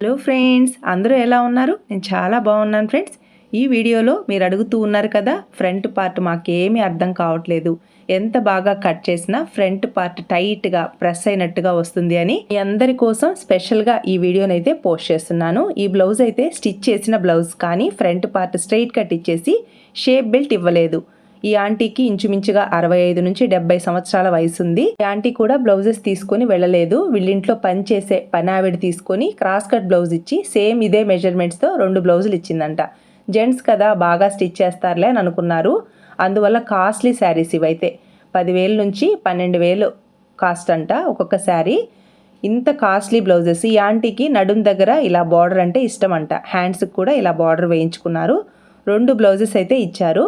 Hello friends అందరూ ఎలా ఉన్నారు? నేను చాలా బాగున్నాను ఫ్రెండ్స్. ఈ వీడియోలో మీరు అడుగుతూ ఉన్నారు కదా ఫ్రంట్ పార్ట్ మాకేమీ అర్థం కావట్లేదు. ఎంత బాగా కట్ చేసినా ఫ్రంట్ పార్ట్ టైట్గా ప్రెస్ అయినట్టుగా వస్తుంది అని మీ అందరి కోసం స్పెషల్గా ఈ వీడియోని అయితే పోస్ట్ చేస్తున్నాను. ఈ బ్లౌజ్ అయితే స్టిచ్ చేసిన బ్లౌజ్ కానీ ఫ్రంట్ పార్ట్ స్ట్రైట్ కట్ ఇచ్చేసి షేప్ బెల్ట్ ఇవ్వలేదు. ఈ ఆంటీకి ఇంచుమించుగా అరవై ఐదు నుంచి డెబ్బై సంవత్సరాల వయసు ఉంది ఈ ఆంటీ కూడా బ్లౌజెస్ తీసుకొని వెళ్ళలేదు. వీళ్ళింట్లో పని చేసే పని ఆవిడ తీసుకొని క్రాస్ కట్ బ్లౌజ్ ఇచ్చి సేమ్ ఇదే మెజర్మెంట్స్తో రెండు బ్లౌజులు ఇచ్చిందంట. జెంట్స్ కదా బాగా స్టిచ్ చేస్తారులే అని అనుకున్నారు. అందువల్ల కాస్ట్లీ శారీస్ ఇవైతే. పదివేల నుంచి పన్నెండు వేలు కాస్ట్ అంట ఒక్కొక్క శారీ. ఇంత కాస్ట్లీ బ్లౌజెస్. ఈ ఆంటీకి నడుం దగ్గర ఇలా బార్డర్ అంటే ఇష్టం అంట. హ్యాండ్స్కి కూడా ఇలా బార్డర్ వేయించుకున్నారు. రెండు బ్లౌజెస్ అయితే ఇచ్చారు.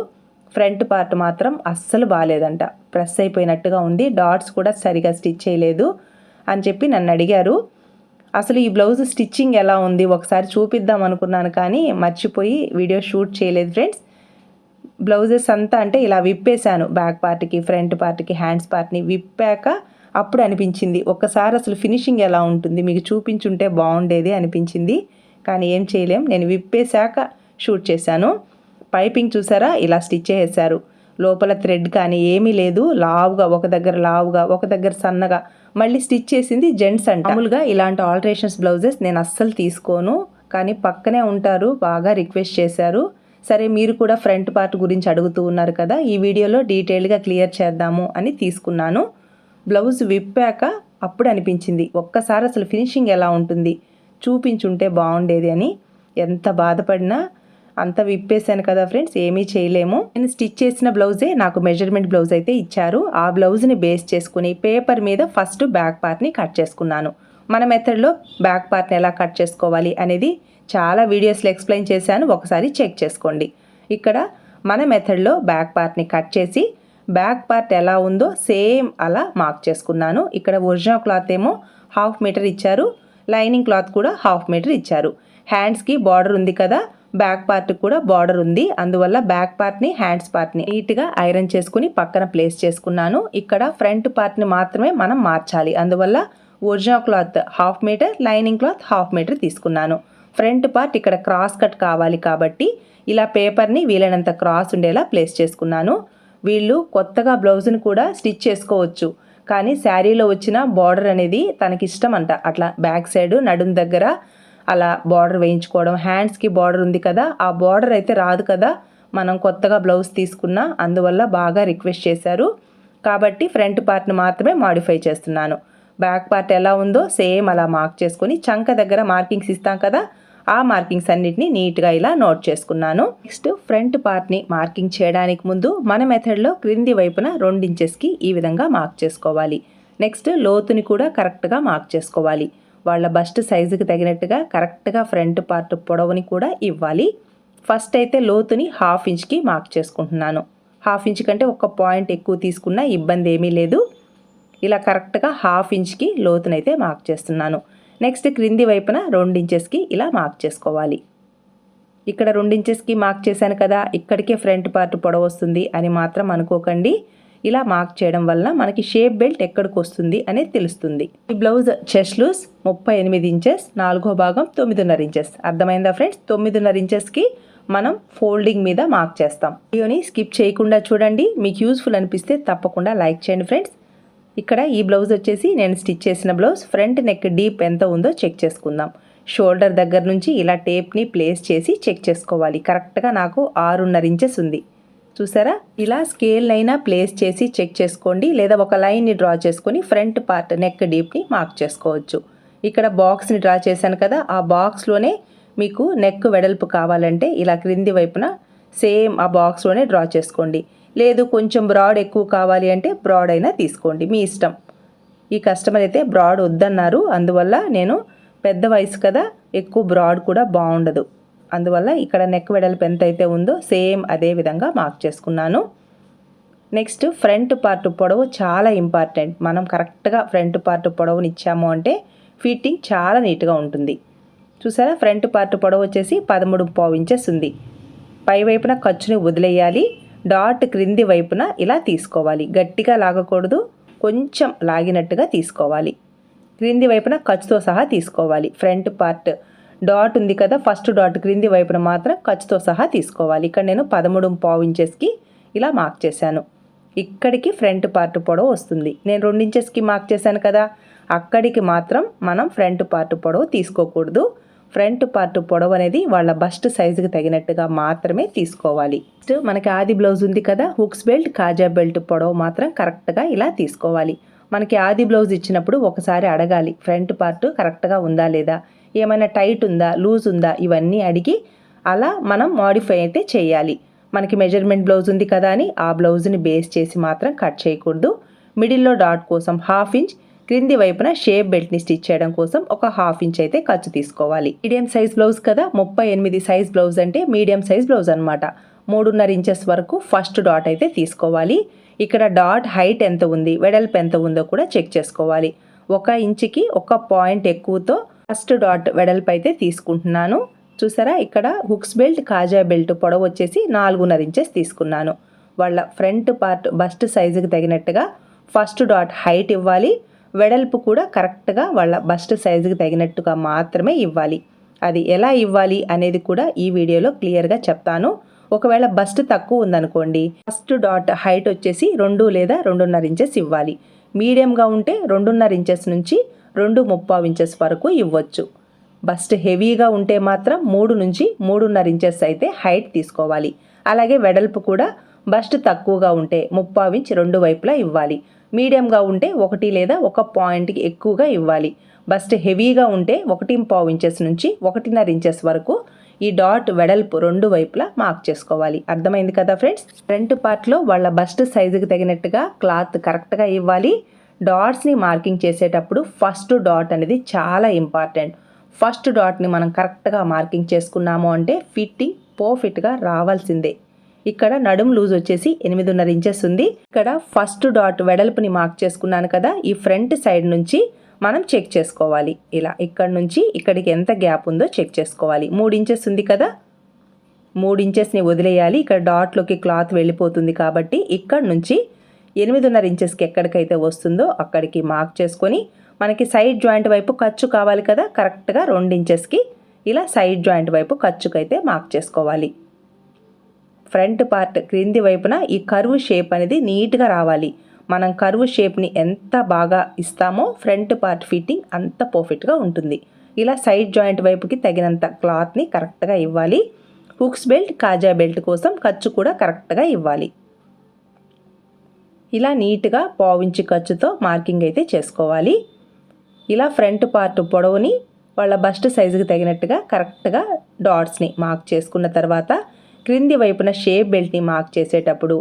ఫ్రంట్ పార్ట్ మాత్రం అస్సలు బాగాలేదంట ప్రెస్ అయిపోయినట్టుగా ఉంది. డాట్స్ కూడా సరిగా స్టిచ్ చేయలేదు అని చెప్పి నన్ను అడిగారు. అసలు ఈ బ్లౌజ్ స్టిచ్చింగ్ ఎలా ఉంది? ఒకసారి చూపిద్దాం అనుకున్నాను కానీ మర్చిపోయి వీడియో షూట్ చేయలేదు ఫ్రెండ్స్. బ్లౌజెస్ అంతా అంటే ఇలా విప్పేశాను. బ్యాక్ పార్ట్కి ఫ్రంట్ పార్ట్కి హ్యాండ్స్ పార్ట్ని విప్పాక అప్పుడు అనిపించింది. ఒక్కసారి అసలు ఫినిషింగ్ ఎలా ఉంటుంది? మీకు చూపించుంటే బాగుండేది అనిపించింది. కానీ ఏం చేయలేం. నేను విప్పేశాక షూట్ చేశాను. పైపింగ్ చూసారా? ఇలా స్టిచ్ చేసేసారు లోపల థ్రెడ్ కానీ ఏమీ లేదు. లావుగా ఒక దగ్గర లావుగా ఒక దగ్గర సన్నగా మళ్ళీ స్టిచ్ చేసింది జెంట్స్ అంట. మామూలుగా ఇలాంటి ఆల్టరేషన్స్ బ్లౌజెస్ నేను అస్సలు తీసుకోను. కానీ పక్కనే ఉంటారు. బాగా రిక్వెస్ట్ చేశారు. సరే మీరు కూడా ఫ్రంట్ పార్ట్ గురించి అడుగుతూ ఉన్నారు కదా ఈ వీడియోలో డీటెయిల్గా క్లియర్ చేద్దాము అని తీసుకున్నాను. బ్లౌజ్ విప్పాక అప్పుడు అనిపించింది ఒక్కసారి అసలు ఫినిషింగ్ ఎలా ఉంటుంది? చూపించుంటే బాగుండేది అని. ఎంత బాధపడినా అంత విప్పేశాను కదా ఫ్రెండ్స్ ఏమీ చేయలేము. నేను స్టిచ్ చేసిన బ్లౌజే నాకు మెజర్మెంట్ బ్లౌజ్ అయితే ఇచ్చారు. ఆ బ్లౌజ్ని బేస్ చేసుకుని పేపర్ మీద ఫస్ట్ బ్యాక్ పార్ట్ని కట్ చేసుకున్నాను. మన మెథడ్లో బ్యాక్ పార్ట్ని ఎలా కట్ చేసుకోవాలి అనేది చాలా వీడియోస్లో ఎక్స్ప్లెయిన్ చేశాను. ఒకసారి చెక్ చేసుకోండి. ఇక్కడ మన మెథడ్లో బ్యాక్ పార్ట్ని కట్ చేసి బ్యాక్ పార్ట్ ఎలా ఉందో సేమ్ అలా మార్క్ చేసుకున్నాను. ఇక్కడ ఒరిజినల్ క్లాత్ ఏమో హాఫ్ మీటర్ ఇచ్చారు. లైనింగ్ క్లాత్ కూడా హాఫ్ మీటర్ ఇచ్చారు. హ్యాండ్స్కి బార్డర్ ఉంది కదా బ్యాక్ పార్ట్ కూడా బార్డర్ ఉంది. అందువల్ల బ్యాక్ పార్ట్ని హ్యాండ్స్ పార్ట్ని నీట్గా ఐరన్ చేసుకుని పక్కన ప్లేస్ చేసుకున్నాను. ఇక్కడ ఫ్రంట్ పార్ట్ని మాత్రమే మనం మార్చాలి. అందువల్ల original cloth half metre lining cloth half metre తీసుకున్నాను. ఫ్రంట్ పార్ట్ ఇక్కడ క్రాస్ కట్ కావాలి కాబట్టి ఇలా పేపర్ని వీలైనంత క్రాస్ ఉండేలా ప్లేస్ చేసుకున్నాను. వీళ్ళు కొత్తగా బ్లౌజ్ని కూడా స్టిచ్ చేసుకోవచ్చు. కానీ శారీలో వచ్చిన బార్డర్ అనేది తనకిష్టమంట. అంట అట్లా బ్యాక్ సైడ్ నడుం దగ్గర అలా బార్డర్ వేయించుకోవడం. హ్యాండ్స్కి బార్డర్ ఉంది కదా ఆ బార్డర్ అయితే రాదు కదా. మనం కొత్తగా బ్లౌజ్ తీసుకున్నా అందువల్ల బాగా రిక్వెస్ట్ చేశారు. కాబట్టి ఫ్రంట్ పార్ట్ని మాత్రమే మాడిఫై చేస్తున్నాను. బ్యాక్ పార్ట్ ఎలా ఉందో సేమ్ అలా మార్క్ చేసుకుని చంక దగ్గర మార్కింగ్స్ ఇస్తాం కదా ఆ మార్కింగ్స్ అన్నిటిని నీట్గా ఇలా నోట్ చేసుకున్నాను. నెక్స్ట్ ఫ్రంట్ పార్ట్ని మార్కింగ్ చేయడానికి ముందు మన మెథడ్లో క్రింది వైపున రెండు ఇంచెస్కి ఈ విధంగా మార్క్ చేసుకోవాలి. నెక్స్ట్ లోతుని కూడా కరెక్ట్గా మార్క్ చేసుకోవాలి. వాళ్ళ బస్ట్ సైజుకి తగినట్టుగా కరెక్ట్గా ఫ్రంట్ పార్ట్ పొడవుని కూడా ఇవ్వాలి. ఫస్ట్ అయితే లోతుని హాఫ్ ఇంచ్కి మార్క్ చేసుకుంటున్నాను. హాఫ్ ఇంచ్ కంటే ఒక పాయింట్ ఎక్కువ తీసుకున్నా ఇబ్బంది ఏమీ లేదు. ఇలా కరెక్ట్గా హాఫ్ ఇంచ్కి లోతునైతే మార్క్ చేస్తున్నాను. నెక్స్ట్ క్రింది వైపున రెండు ఇంచెస్కి ఇలా మార్క్ చేసుకోవాలి. ఇక్కడ రెండు ఇంచెస్కి మార్క్ చేశాను కదా ఇక్కడికే ఫ్రంట్ పార్ట్ పొడవు వస్తుంది అని మాత్రం అనుకోకండి. ఇలా మార్క్ చేయడం వల్ల మనకి షేప్ బెల్ట్ ఎక్కడికి వస్తుంది అనేది తెలుస్తుంది. ఈ బ్లౌజ్ చెస్ట్ లూస్ ముప్పై ఎనిమిది ఇంచెస్ నాలుగో భాగం తొమ్మిదిన్నర ఇంచెస్. అర్థమైందా ఫ్రెండ్స్ తొమ్మిదిన్నర ఇంచెస్కి మనం ఫోల్డింగ్ మీద మార్క్ చేస్తాం. వీడియోని స్కిప్ చేయకుండా చూడండి. మీకు యూస్ఫుల్ అనిపిస్తే తప్పకుండా లైక్ చేయండి ఫ్రెండ్స్ ఇక్కడ ఈ బ్లౌజ్ వచ్చేసి నేను స్టిచ్ చేసిన బ్లౌజ్. ఫ్రంట్ నెక్ డీప్ ఎంత ఉందో చెక్ చేసుకుందాం. షోల్డర్ దగ్గర నుంచి ఇలా టేప్ని ప్లేస్ చేసి చెక్ చేసుకోవాలి. కరెక్ట్గా నాకు ఆరున్నర ఇంచెస్ ఉంది. చూసారా? ఇలా స్కేల్ అయినా ప్లేస్ చేసి చెక్ చేసుకోండి. లేదా ఒక లైన్ని డ్రా చేసుకొని ఫ్రంట్ పార్ట్ నెక్ డీప్ని మార్క్ చేసుకోవచ్చు. ఇక్కడ బాక్స్ని డ్రా చేశాను కదా ఆ బాక్స్లోనే మీకు నెక్ వెడల్పు కావాలంటే ఇలా క్రింది వైపున సేమ్ ఆ బాక్స్లోనే డ్రా చేసుకోండి. లేదు కొంచెం బ్రాడ్ ఎక్కువ కావాలి అంటే బ్రాడ్ అయినా తీసుకోండి. మీ ఇష్టం. ఈ కస్టమర్ అయితే బ్రాడ్ వద్దన్నారు. అందువల్ల నేను పెద్ద వయసు కదా ఎక్కువ బ్రాడ్ కూడా బాగుండదు. అందువల్ల ఇక్కడ నెక్ వెడల్పు ఎంత అయితే ఉందో సేమ్ అదే విధంగా మార్క్ చేసుకున్నాను. నెక్స్ట్ ఫ్రంట్ పార్ట్ పొడవు చాలా ఇంపార్టెంట్ మనం కరెక్ట్గా ఫ్రంట్ పార్ట్ పొడవుని ఇచ్చాము అంటే ఫిట్టింగ్ చాలా నీట్గా ఉంటుంది. చూసారా? ఫ్రంట్ పార్ట్ పొడవు వచ్చేసి పదమూడు పావు ఇంచెస్ ఉంది. పై వైపున ఖర్చుని వదిలేయాలి. డాట్ క్రింది వైపున ఇలా తీసుకోవాలి. గట్టిగా లాగకూడదు. కొంచెం లాగినట్టుగా తీసుకోవాలి. క్రింది వైపున ఖర్చుతో సహా తీసుకోవాలి. ఫ్రంట్ పార్ట్ డాట్ ఉంది కదా ఫస్ట్ డాట్ క్రింది వైపున మాత్రం ఖర్చుతో సహా తీసుకోవాలి. ఇక్కడ నేను పదమూడు పావు ఇంచెస్కి ఇలా మార్క్ చేశాను. ఇక్కడికి ఫ్రంట్ పార్ట్ పొడవు వస్తుంది. నేను రెండించెస్కి మార్క్ చేశాను కదా అక్కడికి మాత్రం మనం ఫ్రంట్ పార్ట్ పొడవు తీసుకోకూడదు. ఫ్రంట్ పార్ట్ పొడవు అనేది వాళ్ళ బస్ట్ సైజుకి తగినట్టుగా మాత్రమే తీసుకోవాలి. నెక్స్ట్ మనకి ఆది బ్లౌజ్ ఉంది కదా హుక్స్ బెల్ట్ కాజా బెల్ట్ పొడవు మాత్రం కరెక్ట్గా ఇలా తీసుకోవాలి. మనకి ఆది బ్లౌజ్ ఇచ్చినప్పుడు ఒకసారి అడగాలి ఫ్రంట్ పార్ట్ కరెక్ట్గా ఉందా లేదా? ఏమైనా టైట్ ఉందా లూజ్ ఉందా ఇవన్నీ అడిగి అలా మనం మాడిఫై అయితే చేయాలి. మనకి మెజర్మెంట్ బ్లౌజ్ ఉంది కదా అని ఆ బ్లౌజ్ని బేస్ చేసి మాత్రం కట్ చేయకూడదు. మిడిల్లో డాట్ కోసం హాఫ్ ఇంచ్ క్రింది వైపున షేప్ బెల్ట్ని స్టిచ్ చేయడం కోసం ఒక హాఫ్ ఇంచ్ అయితే ఖర్చు తీసుకోవాలి. మీడియం సైజ్ బ్లౌజ్ కదా ముప్పై ఎనిమిది సైజ్ బ్లౌజ్ అంటే మీడియం సైజ్ బ్లౌజ్ అనమాట మూడున్నర ఇంచెస్ వరకు ఫస్ట్ డాట్ అయితే తీసుకోవాలి. ఇక్కడ డాట్ హైట్ ఎంత ఉంది వెడల్పు ఎంత ఉందో కూడా చెక్ చేసుకోవాలి. ఒక ఇంచుకి ఒక పాయింట్ ఎక్కువతో ఫస్ట్ డాట్ వెడల్పు అయితే తీసుకుంటున్నాను. చూసారా? ఇక్కడ హుక్స్ బెల్ట్ కాజా బెల్ట్ పొడవు వచ్చేసి నాలుగున్నర ఇంచెస్ తీసుకున్నాను. వాళ్ళ ఫ్రంట్ పార్ట్ బస్ట్ సైజుకి తగినట్టుగా ఫస్ట్ డాట్ హైట్ ఇవ్వాలి. వెడల్పు కూడా కరెక్ట్గా వాళ్ళ బస్ట్ సైజుకి తగినట్టుగా మాత్రమే ఇవ్వాలి. అది ఎలా ఇవ్వాలి అనేది కూడా ఈ వీడియోలో క్లియర్గా చెప్తాను. ఒకవేళ బస్ట్ తక్కువ ఉందనుకోండి ఫస్ట్ డాట్ హైట్ వచ్చేసి రెండు లేదా రెండున్నర ఇంచెస్ ఇవ్వాలి. మీడియంగా ఉంటే రెండున్నర ఇంచెస్ నుంచి రెండు ముప్పావు ఇంచెస్ వరకు ఇవ్వచ్చు. బస్ట్ హెవీగా ఉంటే మాత్రం మూడు నుంచి మూడున్నర ఇంచెస్ అయితే హైట్ తీసుకోవాలి. అలాగే వెడల్పు కూడా బస్ట్ తక్కువగా ఉంటే ముప్పావు ఇంచ్ రెండు వైపులా ఇవ్వాలి. మీడియంగా ఉంటే ఒకటి లేదా ఒక పాయింట్కి ఎక్కువగా ఇవ్వాలి. బస్ట్ హెవీగా ఉంటే ఒకటి పావు ఇంచెస్ నుంచి ఒకటిన్నర ఇంచెస్ వరకు ఈ డాట్ వెడల్పు రెండు వైపులా మార్క్ చేసుకోవాలి. అర్థమైంది కదా ఫ్రెండ్స్? ఫ్రంట్ పార్ట్లో వాళ్ళ బస్ట్ సైజుకి తగినట్టుగా క్లాత్ కరెక్ట్గా ఇవ్వాలి. డాట్స్ని మార్కింగ్ చేసేటప్పుడు ఫస్ట్ డాట్ అనేది చాలా ఇంపార్టెంట్. ఫస్ట్ డాట్ని మనం కరెక్ట్గా మార్కింగ్ చేసుకున్నాము అంటే ఫిట్టింగ్ పర్ఫెక్ట్గా రావాల్సిందే. ఇక్కడ నడుం లూజ్ వచ్చేసి ఎనిమిదిన్నర ఇంచెస్ ఉంది. ఇక్కడ ఫస్ట్ డాట్ వెడల్పుని మార్క్ చేసుకున్నాను కదా ఈ ఫ్రంట్ సైడ్ నుంచి మనం చెక్ చేసుకోవాలి. ఇలా ఇక్కడ నుంచి ఇక్కడికి ఎంత గ్యాప్ ఉందో చెక్ చేసుకోవాలి. మూడు ఇంచెస్ ఉంది కదా? మూడు ఇంచెస్ని వదిలేయాలి. ఇక్కడ డాట్లోకి క్లాత్ వెళ్ళిపోతుంది కాబట్టి ఇక్కడ నుంచి ఎనిమిదిన్నర ఇంచెస్కి ఎక్కడికైతే వస్తుందో అక్కడికి మార్క్ చేసుకొని మనకి సైడ్ జాయింట్ వైపు ఖర్చు కావాలి కదా? కరెక్ట్గా రెండు ఇంచెస్కి ఇలా సైడ్ జాయింట్ వైపు ఖర్చుకైతే మార్క్ చేసుకోవాలి. ఫ్రంట్ పార్ట్ క్రింది వైపున ఈ కరువు షేప్ అనేది నీట్గా రావాలి. మనం కరువు షేప్ని ఎంత బాగా ఇస్తామో ఫ్రంట్ పార్ట్ ఫిట్టింగ్ అంత పర్ఫెక్ట్గా ఉంటుంది. ఇలా సైడ్ జాయింట్ వైపుకి తగినంత క్లాత్ని కరెక్ట్గా ఇవ్వాలి. హుక్స్ బెల్ట్ కాజా బెల్ట్ కోసం ఖర్చు కూడా కరెక్ట్గా ఇవ్వాలి. ఇలా నీట్గా పావించి ఖర్చుతో మార్కింగ్ అయితే చేసుకోవాలి. ఇలా ఫ్రంట్ పార్ట్ పొడవుని వాళ్ళ బస్ట్ సైజుకి తగినట్టుగా కరెక్ట్గా డాట్స్ని మార్క్ చేసుకున్న తర్వాత క్రింది వైపున షేప్ బెల్ట్ని మార్క్ చేసేటప్పుడు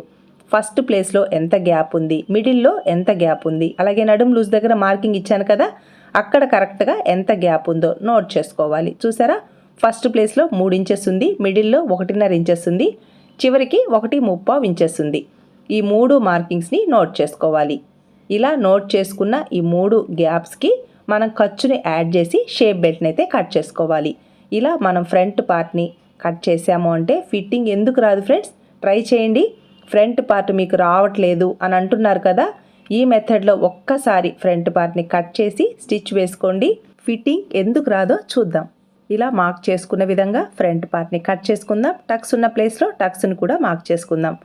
ఫస్ట్ ప్లేస్లో ఎంత గ్యాప్ ఉంది? మిడిల్లో ఎంత గ్యాప్ ఉంది? అలాగే నడుం లూజ్ దగ్గర మార్కింగ్ ఇచ్చాను కదా అక్కడ కరెక్ట్గా ఎంత గ్యాప్ ఉందో నోట్ చేసుకోవాలి. చూసారా? ఫస్ట్ ప్లేస్లో మూడు ఇంచెస్ ఉంది మిడిల్లో ఒకటిన్నర ఇంచెస్ ఉంది చివరికి ఒకటి ముప్పావు ఇంచెస్ ఉంది. ఈ మూడు మార్కింగ్స్ని నోట్ చేసుకోవాలి. ఇలా నోట్ చేసుకున్న ఈ మూడు గ్యాప్స్కి మనం ఖర్చుని యాడ్ చేసి షేప్ బెల్ట్ని అయితే కట్ చేసుకోవాలి. ఇలా మనం ఫ్రంట్ పార్ట్ని కట్ చేసాము అంటే ఫిట్టింగ్ ఎందుకు రాదు ఫ్రెండ్స్? ట్రై చేయండి. ఫ్రంట్ పార్ట్ మీకు రావట్లేదు అని అంటున్నారు కదా ఈ మెథడ్లో ఒక్కసారి ఫ్రంట్ పార్ట్ని కట్ చేసి స్టిచ్ వేసుకోండి. ఫిట్టింగ్ ఎందుకు రాదో చూద్దాం. ఇలా మార్క్ చేసుకున్న విధంగా ఫ్రంట్ పార్ట్ని కట్ చేసుకుందాం. టక్స్ ఉన్న ప్లేస్లో టక్స్ని కూడా మార్క్ చేసుకుందాం.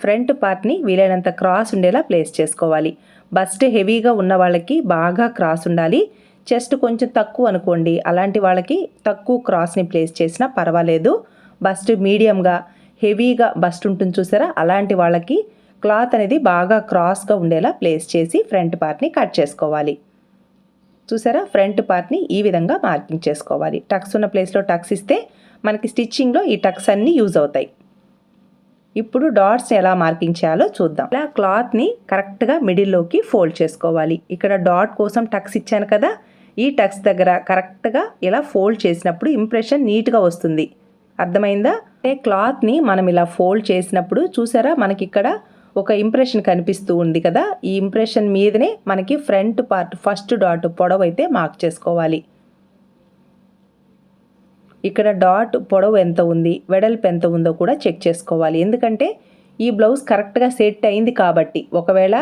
ఫ్రంట్ పార్ట్ని వీలైనంత క్రాస్ ఉండేలా ప్లేస్ చేసుకోవాలి. బస్ట్ హెవీగా ఉన్న వాళ్ళకి బాగా క్రాస్ ఉండాలి. చెస్ట్ కొంచెం తక్కువ అనుకోండి. అలాంటి వాళ్ళకి తక్కువ క్రాస్ని ప్లేస్ చేసినా పర్వాలేదు. బస్ట్ మీడియంగా హెవీగా బస్ట్ ఉంటుంది చూసారా? అలాంటి వాళ్ళకి క్లాత్ అనేది బాగా క్రాస్గా ఉండేలా ప్లేస్ చేసి ఫ్రంట్ పార్ట్ని కట్ చేసుకోవాలి. చూసారా? ఫ్రంట్ పార్ట్ని ఈ విధంగా మార్కింగ్ చేసుకోవాలి. టక్స్ ఉన్న ప్లేస్లో టక్స్ ఇస్తే మనకి స్టిచ్చింగ్లో ఈ టక్స్ అన్నీ యూజ్ అవుతాయి. ఇప్పుడు డాట్స్ ఎలా మార్కింగ్ చేయాలో చూద్దాం. ఇలా క్లాత్ని కరెక్ట్గా మిడిల్లోకి ఫోల్డ్ చేసుకోవాలి. ఇక్కడ డాట్ కోసం టక్స్ ఇచ్చాను కదా? ఈ టక్స్ దగ్గర కరెక్ట్గా ఇలా ఫోల్డ్ చేసినప్పుడు ఇంప్రెషన్ నీట్గా వస్తుంది. అర్థమైందా? అంటే క్లాత్ని మనం ఇలా ఫోల్డ్ చేసినప్పుడు చూసారా? మనకి ఇక్కడ ఒక ఇంప్రెషన్ కనిపిస్తూ ఉంది కదా? ఈ ఇంప్రెషన్ మీదనే మనకి ఫ్రంట్ పార్ట్ ఫస్ట్ డాట్ పొడవు అయితే మార్క్ చేసుకోవాలి. ఇక్కడ డాట్ పొడవు ఎంత ఉంది? వెడల్పు ఎంత ఉందో కూడా చెక్ చేసుకోవాలి. ఎందుకంటే ఈ బ్లౌజ్ కరెక్ట్గా సెట్ అయింది కాబట్టి. ఒకవేళ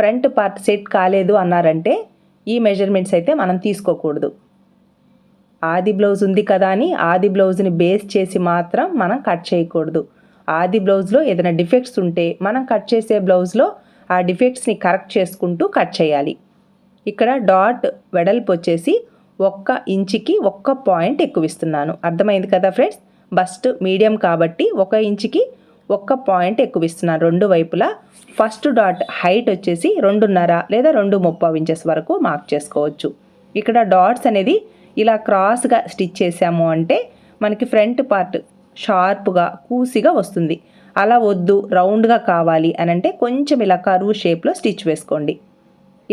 ఫ్రంట్ పార్ట్ సెట్ కాలేదు అన్నారంటే ఈ మెజర్మెంట్స్ అయితే మనం తీసుకోకూడదు. ఆది బ్లౌజ్ ఉంది కదా అని ఆది బ్లౌజ్ని బేస్ చేసి మాత్రం మనం కట్ చేయకూడదు. ఆది బ్లౌజ్లో ఏదైనా డిఫెక్ట్స్ ఉంటే మనం కట్ చేసే బ్లౌజ్లో ఆ డిఫెక్ట్స్ని కరెక్ట్ చేసుకుంటూ కట్ చేయాలి. ఇక్కడ డాట్ వెడల్పు వచ్చేసి ఒక్క ఇంచుకి ఒక్క పాయింట్ ఎక్కువ ఇస్తున్నాను అర్థమైంది కదా ఫ్రెండ్స్? బస్ట్ మీడియం కాబట్టి ఒక ఇంచుకి ఒక్క పాయింట్ ఎక్కువ ఇస్తున్నాను రెండు వైపులా. ఫస్ట్ డాట్ హైట్ వచ్చేసి రెండున్నర లేదా రెండు ముప్పై ఇంచెస్ వరకు మార్క్ చేసుకోవచ్చు. ఇక్కడ డాట్స్ అనేది ఇలా క్రాస్గా స్టిచ్ చేసాము అంటే మనకి ఫ్రంట్ పార్ట్ షార్ప్గా కూసిగా వస్తుంది. అలా వద్దు రౌండ్గా కావాలి అని అంటే కొంచెం ఇలా కరువు షేప్లో స్టిచ్ వేసుకోండి.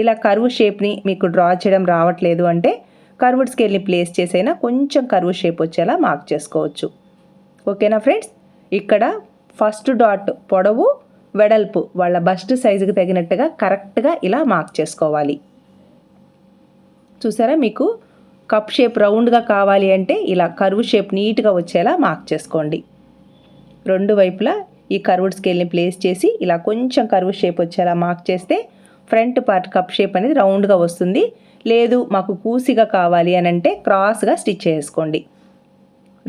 ఇలా కరువు షేప్ని మీకు డ్రా చేయడం రావట్లేదు అంటే కర్వ్డ్ స్కేల్ని ప్లేస్ చేసైనా కొంచెం కరువు షేప్ వచ్చేలా మార్క్ చేసుకోవచ్చు. ఓకేనా ఫ్రెండ్స్? ఇక్కడ ఫస్ట్ డాట్ పొడవు వెడల్పు వాళ్ళ బస్ట్ సైజుకి తగినట్టుగా కరెక్ట్గా ఇలా మార్క్ చేసుకోవాలి. చూసారా మీకు కప్ షేప్ రౌండ్గా కావాలి అంటే ఇలా కరువు షేప్ నీట్గా వచ్చేలా మార్క్ చేసుకోండి. రెండు వైపులా ఈ కర్వ్డ్ స్కేల్ని ప్లేస్ చేసి ఇలా కొంచెం కరువు షేప్ వచ్చేలా మార్క్ చేస్తే ఫ్రంట్ పార్ట్ కప్ షేప్ అనేది రౌండ్గా వస్తుంది. లేదు మాకు కూసిగా కావాలి అని అంటే క్రాస్గా స్టిచ్ చేసుకోండి.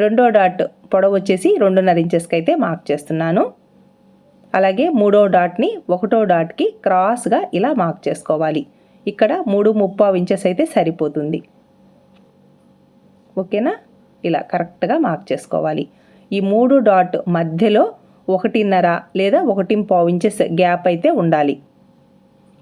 రెండో డాట్ పొడవు వచ్చేసి రెండున్నర ఇంచెస్కి అయితే మార్క్ చేస్తున్నాను. అలాగే మూడో డాట్ని ఒకటో డాట్కి క్రాస్గా ఇలా మార్క్ చేసుకోవాలి. ఇక్కడ మూడు ముప్పావు ఇంచెస్ అయితే సరిపోతుంది. ఓకేనా? ఇలా కరెక్ట్గా మార్క్ చేసుకోవాలి. ఈ మూడు డాట్ మధ్యలో ఒకటిన్నర లేదా ఒకటి పావు ఇంచెస్ గ్యాప్ అయితే ఉండాలి.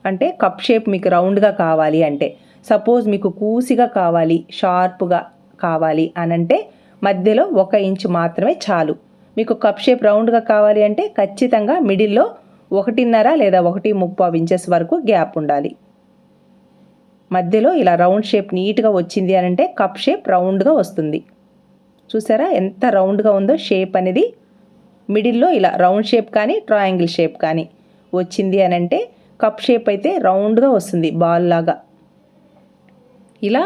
అంటే కప్ షేప్ మీకు రౌండ్గా కావాలి అంటే. సపోజ్ మీకు కూసిగా కావాలి షార్ప్గా కావాలి అని అంటే మధ్యలో ఒక ఇంచు మాత్రమే చాలు. మీకు కప్ షేప్ రౌండ్గా కావాలి అంటే ఖచ్చితంగా మిడిల్లో ఒకటిన్నర లేదా ఒకటి ముప్పావు ఇంచెస్ వరకు గ్యాప్ ఉండాలి. మధ్యలో ఇలా రౌండ్ షేప్ నీట్గా వచ్చింది అని అంటే కప్ షేప్ రౌండ్గా వస్తుంది. చూసారా ఎంత రౌండ్గా ఉందో షేప్ అనేది. మిడిల్లో ఇలా రౌండ్ షేప్ కానీ ట్రయాంగిల్ షేప్ కానీ వచ్చింది అని అంటే కప్ షేప్ అయితే రౌండ్గా వస్తుంది బాల్ లాగా. ఇలా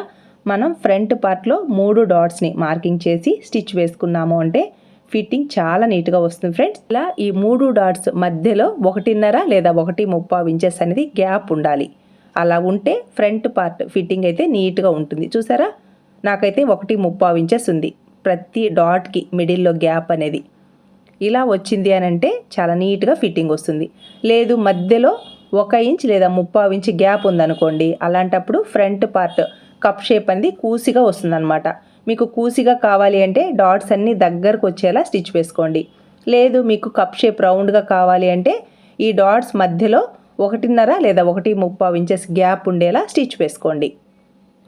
మనం ఫ్రంట్ పార్ట్లో మూడు డాట్స్ని మార్కింగ్ చేసి స్టిచ్ వేసుకున్నాము అంటే ఫిట్టింగ్ చాలా నీట్గా వస్తుంది ఫ్రెండ్స్. ఇలా ఈ మూడు డాట్స్ మధ్యలో ఒకటిన్నర లేదా ఒకటి ముప్పావు ఇంచెస్ అనేది గ్యాప్ ఉండాలి. అలా ఉంటే ఫ్రంట్ పార్ట్ ఫిట్టింగ్ అయితే నీట్గా ఉంటుంది. చూసారా? నాకైతే ఒకటి ముప్పావు ఇంచెస్ ఉంది. ప్రతి డాట్కి మిడిల్లో గ్యాప్ అనేది. ఇలా వచ్చింది అని అంటే చాలా నీట్గా ఫిట్టింగ్ వస్తుంది. లేదు మధ్యలో ఒక ఇంచ్ లేదా ముప్పావు ఇంచ్ గ్యాప్ ఉందనుకోండి అలాంటప్పుడు ఫ్రంట్ పార్ట్ కప్ షేప్ అనేది కూసిగా వస్తుందన్నమాట. మీకు కూసిగా కావాలి అంటే డాట్స్ అన్నీ దగ్గరకు వచ్చేలా స్టిచ్ వేసుకోండి. లేదు మీకు కప్ షేప్ రౌండ్గా కావాలి అంటే ఈ డాట్స్ మధ్యలో ఒకటిన్నర లేదా ఒకటి ముప్పావు ఇంచెస్ గ్యాప్ ఉండేలా స్టిచ్ వేసుకోండి.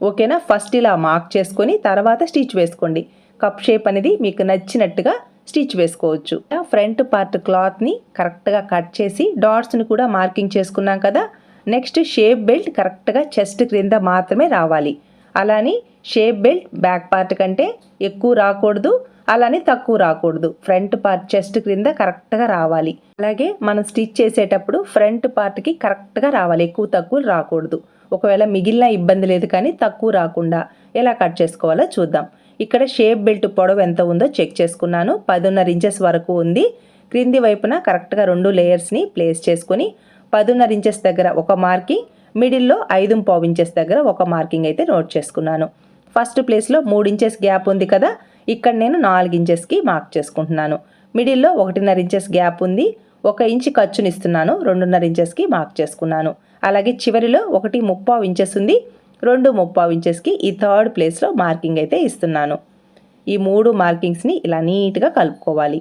ఓకేనా? ఫస్ట్ ఇలా మార్క్ చేసుకొని తర్వాత స్టిచ్ వేసుకోండి. కప్ షేప్ అనేది మీకు నచ్చినట్టుగా స్టిచ్ వేసుకోవచ్చు. ఫ్రంట్ పార్ట్ క్లాత్ని కరెక్ట్గా కట్ చేసి డాట్స్ని కూడా మార్కింగ్ చేసుకున్నాం కదా? నెక్స్ట్ షేప్ బెల్ట్ కరెక్ట్గా చెస్ట్ క్రింద మాత్రమే రావాలి. అలానే షేప్ బెల్ట్ బ్యాక్ పార్ట్ కంటే ఎక్కువ రాకూడదు అలానే తక్కువ రాకూడదు. ఫ్రంట్ పార్ట్ చెస్ట్ క్రింద కరెక్ట్గా రావాలి. అలాగే మనం స్టిచ్ చేసేటప్పుడు ఫ్రంట్ పార్ట్కి కరెక్ట్గా రావాలి. ఎక్కువ తక్కువ రాకూడదు. ఒకవేళ మిగిలిన ఇబ్బంది లేదు కానీ తక్కువ రాకుండా ఎలా కట్ చేసుకోవాలో చూద్దాం. ఇక్కడ షేప్ బెల్ట్ పొడవు ఎంత ఉందో చెక్ చేసుకున్నాను. పదున్నర ఇంచెస్ వరకు ఉంది. క్రింది వైపున కరెక్ట్గా రెండు లేయర్స్ని ప్లేస్ చేసుకొని పదున్నర ఇంచెస్ దగ్గర ఒక మార్కింగ్ మిడిల్లో ఐదు పావు ఇంచెస్ దగ్గర ఒక మార్కింగ్ అయితే నోట్ చేసుకున్నాను. ఫస్ట్ ప్లేస్లో మూడు ఇంచెస్ గ్యాప్ ఉంది కదా ఇక్కడ నేను నాలుగు ఇంచెస్కి మార్క్ చేసుకుంటున్నాను. మిడిల్లో ఒకటిన్నర ఇంచెస్ గ్యాప్ ఉంది ఒక ఇంచ్ ఖర్చునిస్తున్నాను రెండున్నర ఇంచెస్కి మార్క్ చేసుకున్నాను. అలాగే చివరిలో ఒకటి ముప్పావు ఇంచెస్ ఉంది రెండు ముప్పావు ఇంచెస్కి ఈ థర్డ్ ప్లేస్లో మార్కింగ్ అయితే ఇస్తున్నాను. ఈ మూడు మార్కింగ్స్ని ఇలా నీట్గా కలుపుకోవాలి.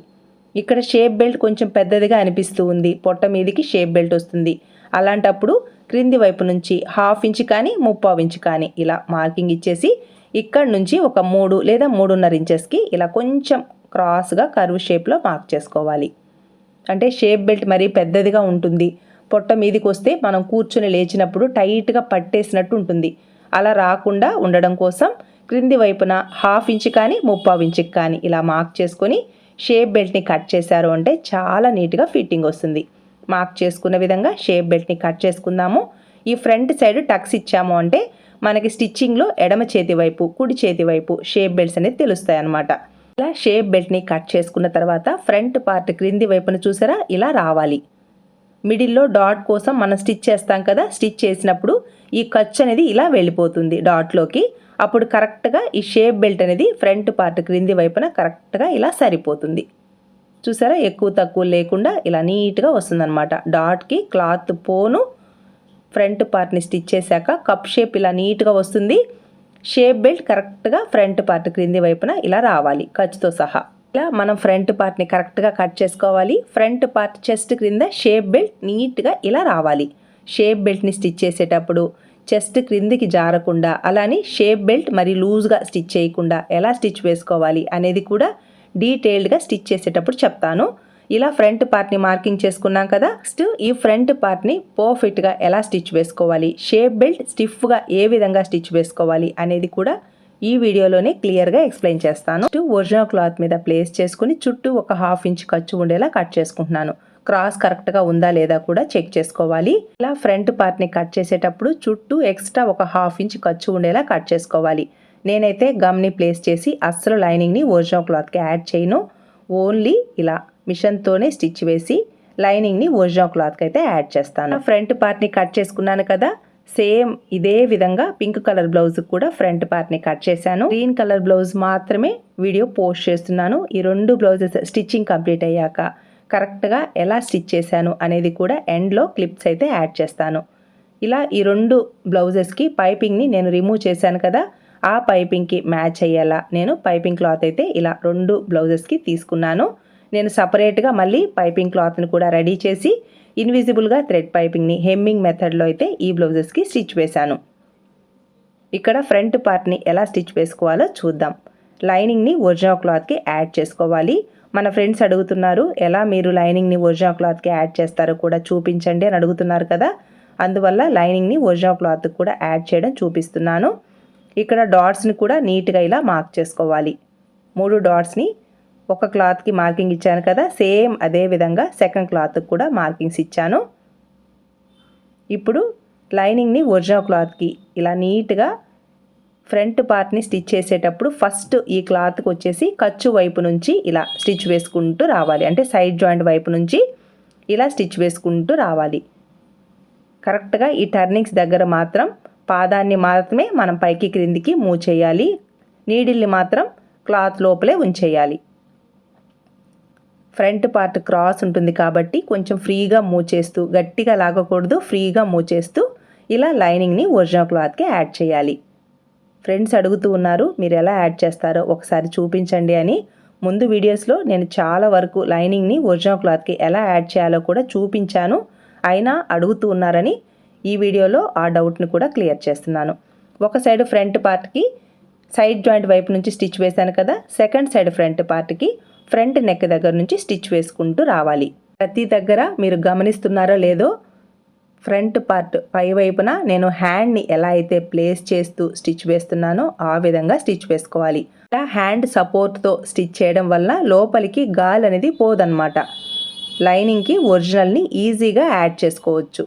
ఇక్కడ షేప్ బెల్ట్ కొంచెం పెద్దదిగా అనిపిస్తూ ఉంది పొట్ట మీదకి షేప్ బెల్ట్ వస్తుంది. అలాంటప్పుడు క్రింది వైపు నుంచి హాఫ్ ఇంచ్ కానీ ముప్పావు ఇంచ్ కానీ ఇలా మార్కింగ్ ఇచ్చేసి ఇక్కడ నుంచి ఒక మూడు లేదా మూడున్నర ఇంచెస్కి ఇలా కొంచెం క్రాస్గా కర్వ్ షేప్లో మార్క్ చేసుకోవాలి. అంటే షేప్ బెల్ట్ మరీ పెద్దదిగా ఉంటుంది. పొట్ట మీదకి వస్తే మనం కూర్చుని లేచినప్పుడు టైట్గా పట్టేసినట్టు ఉంటుంది. అలా రాకుండా ఉండడం కోసం క్రింది వైపున హాఫ్ ఇంచ్ కానీ ముప్పావు ఇంచుకి కానీ ఇలా మార్క్ చేసుకొని షేప్ బెల్ట్ని కట్ చేశారు అంటే చాలా నీట్గా ఫిట్టింగ్ వస్తుంది. మార్క్ చేసుకున్న విధంగా షేప్ బెల్ట్ని కట్ చేసుకుందాము. ఈ ఫ్రంట్ సైడ్ టక్స్ ఇచ్చాము అంటే మనకి స్టిచ్చింగ్లో ఎడమ చేతి వైపు కుడి చేతి వైపు షేప్ బెల్ట్స్ అనేది తెలుస్తాయి అన్నమాట ఇలా షేప్ బెల్ట్ని కట్ చేసుకున్న తర్వాత ఫ్రంట్ పార్ట్ క్రింది వైపున చూసారా? ఇలా రావాలి. మిడిల్లో డాట్ కోసం మనం స్టిచ్ చేస్తాం కదా? స్టిచ్ చేసినప్పుడు ఈ ఖర్చు అనేది ఇలా వెళ్ళిపోతుంది డాట్లోకి. అప్పుడు కరెక్ట్గా ఈ షేప్ బెల్ట్ అనేది ఫ్రంట్ పార్ట్ క్రింది వైపున కరెక్ట్గా ఇలా సరిపోతుంది. చూసారా? ఎక్కువ తక్కువ లేకుండా ఇలా నీట్గా వస్తుందన్నమాట. డాట్కి క్లాత్ పోను ఫ్రంట్ పార్ట్ని స్టిచ్ చేశాక కప్ షేప్ ఇలా నీట్గా వస్తుంది. షేప్ బెల్ట్ కరెక్ట్గా ఫ్రంట్ పార్ట్ క్రింది వైపున ఇలా రావాలి ఖర్చుతో సహా. ఇలా మనం ఫ్రంట్ పార్ట్ని కరెక్ట్గా కట్ చేసుకోవాలి. ఫ్రంట్ పార్ట్ చెస్ట్ క్రింద షేప్ బెల్ట్ నీట్గా ఇలా రావాలి. షేప్ బెల్ట్ని స్టిచ్ చేసేటప్పుడు చెస్ట్ క్రిందికి జారకుండా అలానే షేప్ బెల్ట్ మరి లూజ్గా స్టిచ్ చేయకుండా ఎలా స్టిచ్ వేసుకోవాలి అనేది కూడా డీటెయిల్డ్గా స్టిచ్ చేసేటప్పుడు చెప్తాను. ఇలా ఫ్రంట్ పార్ట్ని మార్కింగ్ చేసుకున్నాం కదా నెక్స్ట్ ఈ ఫ్రంట్ పార్ట్ని పర్ఫెక్ట్గా ఎలా స్టిచ్ వేసుకోవాలి షేప్ బెల్ట్ స్టిఫ్గా ఏ విధంగా స్టిచ్ వేసుకోవాలి అనేది కూడా ఈ వీడియోలోనే క్లియర్గా ఎక్స్ప్లెయిన్ చేస్తాను. ఒరిజినల్ క్లాత్ మీద ప్లేస్ చేసుకుని చుట్టూ ఒక హాఫ్ ఇంచ్ ఖర్చు ఉండేలా కట్ చేసుకుంటున్నాను. క్రాస్ కరెక్ట్గా ఉందా లేదా కూడా చెక్ చేసుకోవాలి. ఇలా ఫ్రంట్ పార్ట్ని కట్ చేసేటప్పుడు చుట్టూ ఎక్స్ట్రా ఒక హాఫ్ ఇంచ్ ఖర్చు ఉండేలా కట్ చేసుకోవాలి. నేనైతే గమ్ని ప్లేస్ చేసి అస్సలు లైనింగ్ని ఒరిజినల్ క్లాత్కి యాడ్ చేయను. ఓన్లీ ఇలా మిషన్తోనే స్టిచ్ వేసి లైనింగ్ని ఒరిజినల్ క్లాత్కి అయితే యాడ్ చేస్తాను. ఫ్రంట్ పార్ట్ని కట్ చేసుకున్నాను కదా సేమ్ ఇదే విధంగా పింక్ కలర్ బ్లౌజ్ కూడా ఫ్రంట్ పార్ట్ని కట్ చేశాను. గ్రీన్ కలర్ బ్లౌజ్ మాత్రమే వీడియో పోస్ట్ చేస్తున్నాను. ఈ రెండు బ్లౌజెస్ స్టిచ్చింగ్ కంప్లీట్ అయ్యాక కరెక్ట్గా ఎలా స్టిచ్ చేశాను అనేది కూడా ఎండ్లో క్లిప్స్ అయితే యాడ్ చేస్తాను. ఇలా ఈ రెండు బ్లౌజెస్కి పైపింగ్ని నేను రిమూవ్ చేశాను కదా ఆ పైపింగ్కి మ్యాచ్ అయ్యేలా నేను పైపింగ్ క్లాత్ అయితే ఇలా రెండు బ్లౌజెస్కి తీసుకున్నాను. నేను సపరేట్గా మళ్ళీ పైపింగ్ క్లాత్ని కూడా రెడీ చేసి ఇన్విజిబుల్గా థ్రెడ్ పైపింగ్ని హెమ్మింగ్ మెథడ్లో అయితే ఈ బ్లౌజెస్కి స్టిచ్ వేశాను. ఇక్కడ ఫ్రంట్ పార్ట్ని ఎలా స్టిచ్ వేసుకోవాలో చూద్దాం. లైనింగ్ని ఒరిజినల్ క్లాత్కి యాడ్ చేసుకోవాలి. మన ఫ్రెండ్స్ అడుగుతున్నారు ఎలా మీరు లైనింగ్ని ఒరిజినల్ క్లాత్కి యాడ్ చేస్తారో కూడా చూపించండి అని అడుగుతున్నారు కదా. అందువల్ల లైనింగ్ని ఒరిజినల్ క్లాత్ కూడా యాడ్ చేయడం చూపిస్తున్నాను. ఇక్కడ డాట్స్ని కూడా నీట్గా ఇలా మార్క్ చేసుకోవాలి. మూడు డాట్స్ని ఒక క్లాత్కి మార్కింగ్ ఇచ్చాను కదా సేమ్ అదే విధంగా సెకండ్ క్లాత్కి కూడా మార్కింగ్స్ ఇచ్చాను. ఇప్పుడు లైనింగ్ని ఒరిజినల్ క్లాత్కి ఇలా నీట్గా ఫ్రంట్ పార్ట్ని స్టిచ్ చేసేటప్పుడు ఫస్ట్ ఈ క్లాత్కి వచ్చేసి ఖర్చు వైపు నుంచి ఇలా స్టిచ్ వేసుకుంటూ రావాలి. అంటే సైడ్ జాయింట్ వైపు నుంచి ఇలా స్టిచ్ వేసుకుంటూ రావాలి. కరెక్ట్గా ఈ టర్నింగ్స్ దగ్గర మాత్రం పాదాన్ని మాత్రమే మనం పైకి క్రిందికి మూవ్ చేయాలి. నీడిల్ని మాత్రం క్లాత్ లోపలే ఉంచేయాలి. ఫ్రంట్ పార్ట్ క్రాస్ ఉంటుంది కాబట్టి కొంచెం ఫ్రీగా మూవ్ చేస్తూ గట్టిగా లాగకూడదు ఫ్రీగా మూవ్ చేస్తూ ఇలా లైనింగ్ని ఒరిజినల్ క్లాత్కి యాడ్ చేయాలి. ఫ్రెండ్స్ అడుగుతూ ఉన్నారు మీరు ఎలా యాడ్ చేస్తారో ఒకసారి చూపించండి అని. ముందు వీడియోస్లో నేను చాలా వరకు లైనింగ్ని ఒరిజినల్ క్లాత్కి ఎలా యాడ్ చేయాలో కూడా చూపించాను. అయినా అడుగుతూ ఉన్నారని ఈ వీడియోలో ఆ డౌట్ని కూడా క్లియర్ చేస్తున్నాను. ఒక సైడ్ ఫ్రంట్ పార్ట్కి సైడ్ జాయింట్ వైపు నుంచి స్టిచ్ వేశాను కదా సెకండ్ సైడ్ ఫ్రంట్ పార్ట్కి ఫ్రంట్ నెక్ దగ్గర నుంచి స్టిచ్ వేసుకుంటూ రావాలి. ప్రతి దగ్గర మీరు గమనిస్తున్నారో లేదో ఫ్రంట్ పార్ట్ పై వైపున నేను హ్యాండ్ని ఎలా అయితే ప్లేస్ చేస్తూ స్టిచ్ వేస్తున్నానో ఆ విధంగా స్టిచ్ వేసుకోవాలి. ఇలా హ్యాండ్ సపోర్ట్తో స్టిచ్ చేయడం వల్ల లోపలికి గాలి అనేది పోదన్నమాట. లైనింగ్కి ఒరిజినల్ని ఈజీగా యాడ్ చేసుకోవచ్చు.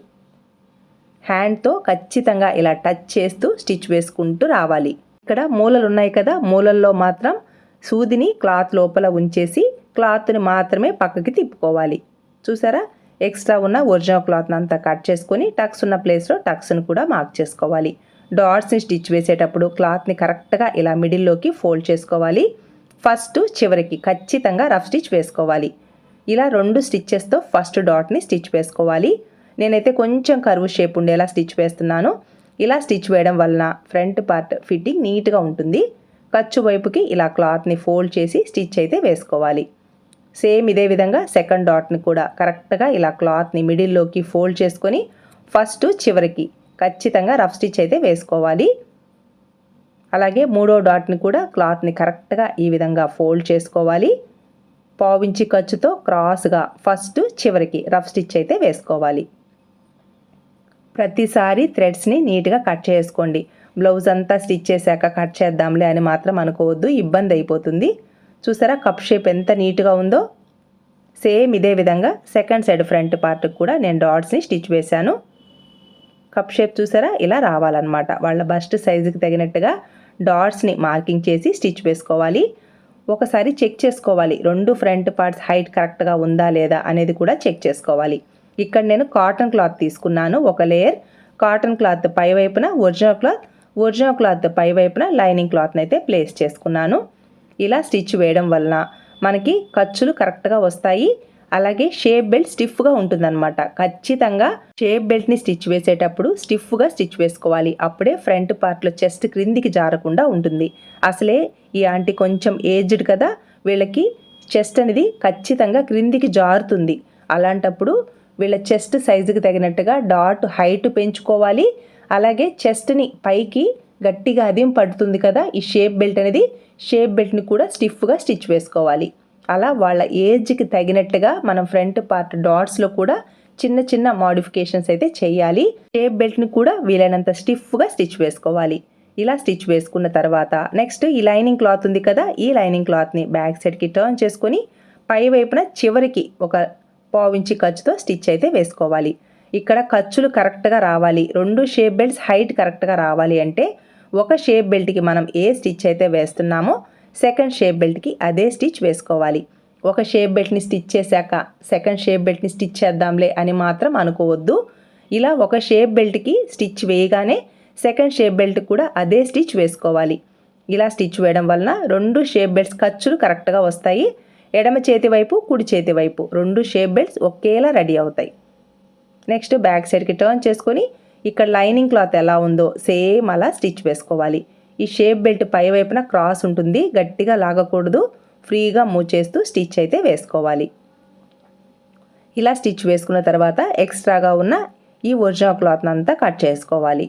హ్యాండ్తో ఖచ్చితంగా ఇలా టచ్ చేస్తూ స్టిచ్ వేసుకుంటూ రావాలి. ఇక్కడ మూలలు ఉన్నాయి కదా మూలల్లో మాత్రం సూదిని క్లాత్ లోపల ఉంచేసి క్లాత్ని మాత్రమే పక్కకి తిప్పుకోవాలి. చూసారా? ఎక్స్ట్రా ఉన్న ఒరిజినల్ క్లాత్ని అంతా కట్ చేసుకొని టక్స్ ఉన్న ప్లేస్లో టక్స్ని కూడా మార్క్ చేసుకోవాలి. డాట్స్ని స్టిచ్ వేసేటప్పుడు క్లాత్ని కరెక్ట్గా ఇలా మిడిల్లోకి ఫోల్డ్ చేసుకోవాలి. ఫస్ట్ చివరికి ఖచ్చితంగా రఫ్ స్టిచ్ వేసుకోవాలి. ఇలా రెండు స్టిచ్చెస్తో ఫస్ట్ డాట్ని స్టిచ్ వేసుకోవాలి. నేనైతే కొంచెం కరువు షేప్ ఉండేలా స్టిచ్ వేస్తున్నాను. ఇలా స్టిచ్ వేయడం వలన ఫ్రంట్ పార్ట్ ఫిట్టింగ్ నీట్గా ఉంటుంది. ఖర్చు వైపుకి ఇలా క్లాత్ని ఫోల్డ్ చేసి స్టిచ్ అయితే వేసుకోవాలి. సేమ్ ఇదే విధంగా సెకండ్ డాట్ని కూడా కరెక్ట్గా ఇలా క్లాత్ని మిడిల్లోకి ఫోల్డ్ చేసుకొని ఫస్ట్ చివరికి ఖచ్చితంగా రఫ్ స్టిచ్ అయితే వేసుకోవాలి. అలాగే మూడో డాట్ని కూడా క్లాత్ని కరెక్ట్గా ఈ విధంగా ఫోల్డ్ చేసుకోవాలి. పావించి ఖర్చుతో క్రాస్గా ఫస్ట్ చివరికి రఫ్ స్టిచ్ అయితే వేసుకోవాలి. ప్రతిసారి థ్రెడ్స్ని నీట్గా కట్ చేసుకోండి. బ్లౌజ్ అంతా స్టిచ్ చేశాక కట్ చేద్దాంలే అని మాత్రం అనుకోవద్దు ఇబ్బంది అయిపోతుంది. చూసారా కప్ షేప్ ఎంత నీట్గా ఉందో? సేమ్ ఇదే విధంగా సెకండ్ సైడ్ ఫ్రంట్ పార్ట్కి కూడా నేను డాట్స్ని స్టిచ్ వేశాను. కప్ షేప్ చూసారా ఇలా రావాలన్నమాట. వాళ్ళ బస్ట్ సైజుకి తగినట్టుగా డాట్స్ని మార్కింగ్ చేసి స్టిచ్ వేసుకోవాలి. ఒకసారి చెక్ చేసుకోవాలి రెండు ఫ్రంట్ పార్ట్స్ హైట్ కరెక్ట్గా ఉందా లేదా అనేది కూడా చెక్ చేసుకోవాలి. ఇక్కడ నేను కాటన్ క్లాత్ తీసుకున్నాను ఒక లేయర్. కాటన్ క్లాత్ పై వైపున ఒరిజినల్ క్లాత్ ఒరిజినల్ క్లాత్ పై వైపున లైనింగ్ క్లాత్ని అయితే ప్లేస్ చేసుకున్నాను. ఇలా స్టిచ్ వేయడం వలన మనకి ఖర్చులు కరెక్ట్గా వస్తాయి. అలాగే షేప్ బెల్ట్ స్టిఫ్గా ఉంటుందన్నమాట. ఖచ్చితంగా షేప్ బెల్ట్ని స్టిచ్ వేసేటప్పుడు స్టిఫ్గా స్టిచ్ వేసుకోవాలి. అప్పుడే ఫ్రంట్ పార్ట్లో చెస్ట్ క్రిందికి జారకుండా ఉంటుంది. అసలే ఈ ఆంటీ కొంచెం ఏజ్డ్ కదా వీళ్ళకి చెస్ట్ అనేది ఖచ్చితంగా క్రిందికి జారుతుంది. అలాంటప్పుడు వీళ్ళ చెస్ట్ సైజుకి తగినట్టుగా డాట్ హైట్ పెంచుకోవాలి. అలాగే చెస్ట్ని పైకి గట్టిగా అదిం పడుతుంది కదా ఈ షేప్ బెల్ట్ అనేది షేప్ బెల్ట్ని కూడా స్టిఫ్గా స్టిచ్ వేసుకోవాలి. అలా వాళ్ళ ఏజ్కి తగినట్టుగా మనం ఫ్రంట్ పార్ట్ డాట్స్లో కూడా చిన్న చిన్న మాడిఫికేషన్స్ అయితే చేయాలి. షేప్ బెల్ట్ని కూడా వీలైనంత స్టిఫ్గా స్టిచ్ వేసుకోవాలి. ఇలా స్టిచ్ వేసుకున్న తర్వాత నెక్స్ట్ ఈ లైనింగ్ క్లాత్ ఉంది కదా ఈ లైనింగ్ క్లాత్ని బ్యాక్ సైడ్కి టర్న్ చేసుకొని పై వైపున చివరికి ఒక పావించి ఖర్చుతో స్టిచ్ అయితే వేసుకోవాలి. ఇక్కడ ఖర్చులు కరెక్ట్గా రావాలి. రెండు షేప్ బెల్ట్స్ హైట్ కరెక్ట్గా రావాలి అంటే ఒక షేప్ బెల్ట్కి మనం ఏ స్టిచ్ అయితే వేస్తున్నామో సెకండ్ షేప్ బెల్ట్కి అదే స్టిచ్ వేసుకోవాలి. ఒక షేప్ బెల్ట్ని స్టిచ్ చేశాక సెకండ్ షేప్ బెల్ట్ని స్టిచ్ చేద్దాంలే అని మాత్రం అనుకోవద్దు. ఇలా ఒక షేప్ బెల్ట్కి స్టిచ్ వేయగానే సెకండ్ షేప్ బెల్ట్ కూడా అదే స్టిచ్ వేసుకోవాలి. ఇలా స్టిచ్ వేయడం వలన రెండు షేప్ బెల్ట్స్ ఖర్చులు కరెక్ట్గా వస్తాయి. ఎడమ చేతి వైపు కుడి చేతి వైపు. రెండు షేప్ బెల్ట్స్ ఒకేలా రెడీ అవుతాయి. నెక్స్ట్ బ్యాక్ సైడ్కి టర్న్ చేసుకొని ఇక్కడ లైనింగ్ క్లాత్ ఎలా ఉందో సేమ్ అలా స్టిచ్ వేసుకోవాలి. ఈ షేప్ బెల్ట్ పై వైపున క్రాస్ ఉంటుంది. గట్టిగా లాగకూడదు. ఫ్రీగా మూవ్ చేస్తూ స్టిచ్ అయితే వేసుకోవాలి. ఇలా స్టిచ్ వేసుకున్న తర్వాత ఎక్స్ట్రాగా ఉన్న ఈ ఒరిజినల్ క్లాత్ని అంతా కట్ చేసుకోవాలి.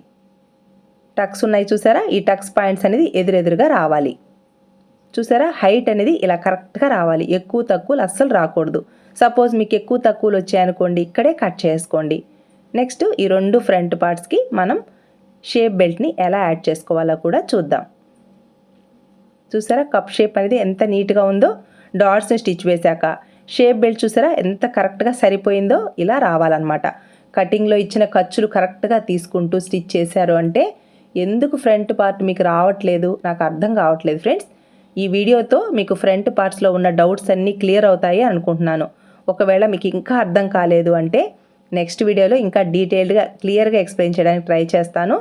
టక్స్ ఉన్నాయి చూసారా? ఈ టక్స్ పాయింట్స్ అనేది ఎదురెదురుగా రావాలి. చూసారా? హైట్ అనేది ఇలా కరెక్ట్గా రావాలి. ఎక్కువ తక్కువలు అస్సలు రాకూడదు. సపోజ్ మీకు ఎక్కువ తక్కువలు వచ్చాయనుకోండి ఇక్కడే కట్ చేసుకోండి. నెక్స్ట్ ఈ రెండు ఫ్రంట్ పార్ట్స్కి మనం షేప్ బెల్ట్ని ఎలా యాడ్ చేసుకోవాలో కూడా చూద్దాం. చూసారా? కప్ షేప్ అనేది ఎంత నీట్గా ఉందో డాట్స్ని స్టిచ్ వేశాక. షేప్ బెల్ట్ చూసారా? ఎంత కరెక్ట్గా సరిపోయిందో ఇలా రావాలన్నమాట. కటింగ్లో ఇచ్చిన ఖర్చులు కరెక్ట్గా తీసుకుంటూ స్టిచ్ చేశారు అంటే ఎందుకు ఫ్రంట్ పార్ట్ మీకు రావట్లేదు? నాకు అర్థం కావట్లేదు. ఫ్రెండ్స్ ఈ వీడియోతో మీకు ఫ్రంట్ పార్ట్స్లో ఉన్న డౌట్స్ అన్నీ క్లియర్ అవుతాయి అనుకుంటున్నాను. ఒకవేళ మీకు ఇంకా అర్థం కాలేదు అంటే నెక్స్ట్ వీడియోలో ఇంకా డీటెయిల్డ్గా క్లియర్గా ఎక్స్ప్లెయిన్ చేయడానికి ట్రై చేస్తాను.